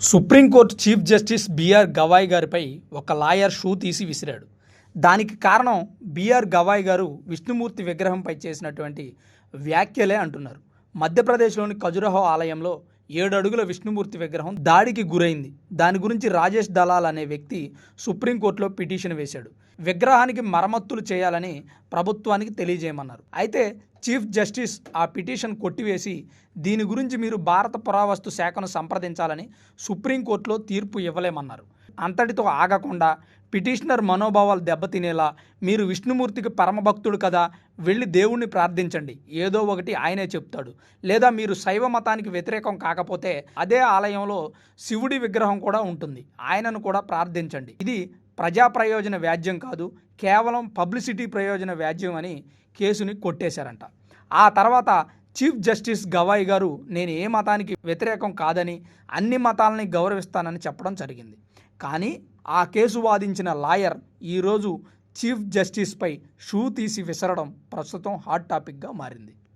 Supreme court chief justice BR Gavai గారిపై ఒక lawyer shoe తీసి విసిరాడు. దానికి కారణం బిఆర్ గవాయ్ గారు విష్ణుమూర్తి విగ్రహంపై చేసినటువంటి వ్యాఖ్యలే అంటున్నారు. మధ్యప్రదేశ్లోని ఖజురహో ఆలయంలో ఏడు అడుగుల విష్ణుమూర్తి విగ్రహం దాడికి గురైంది. దాని గురించి రాజేష్ దలాల్ అనే వ్యక్తి సుప్రీంకోర్టులో పిటిషన్ వేశాడు. విగ్రహానికి మరమ్మతులు చేయాలని ప్రభుత్వానికి తెలియజేయమన్నారు. అయితే చీఫ్ జస్టిస్ ఆ పిటిషన్ కొట్టివేసి దీని గురించి మీరు భారత పురావస్తు శాఖను సంప్రదించాలని సుప్రీంకోర్టులో తీర్పు ఇవ్వలేమన్నారు. అంతటితో ఆగకుండా పిటిషనర్ మనోభావాలు దెబ్బతినేలా మీరు విష్ణుమూర్తికి పరమభక్తుడు కదా వెళ్ళి దేవుణ్ణి ప్రార్థించండి. ఏదో ఒకటి ఆయనే చెప్తాడు. లేదా మీరు శైవ మతానికి వ్యతిరేకం కాకపోతే అదే ఆలయంలో శివుడి విగ్రహం కూడా ఉంటుంది. ఆయనను కూడా ప్రార్థించండి. ఇది ప్రజా ప్రయోజన వ్యాజ్యం కాదు కేవలం పబ్లిసిటీ ప్రయోజన వ్యాజ్యం అని కేసుని కొట్టేశారంట. ఆ తర్వాత చీఫ్ జస్టిస్ గవాయ్ గారు నేను ఏ మతానికి వ్యతిరేకం కాదని అన్ని మతాలని గౌరవిస్తానని చెప్పడం జరిగింది. కానీ ఆ కేసు వాదించిన లాయర్ ఈరోజు చీఫ్ జస్టిస్పై షూ తీసి విసరడం ప్రస్తుతం హాట్ టాపిక్గా మారింది.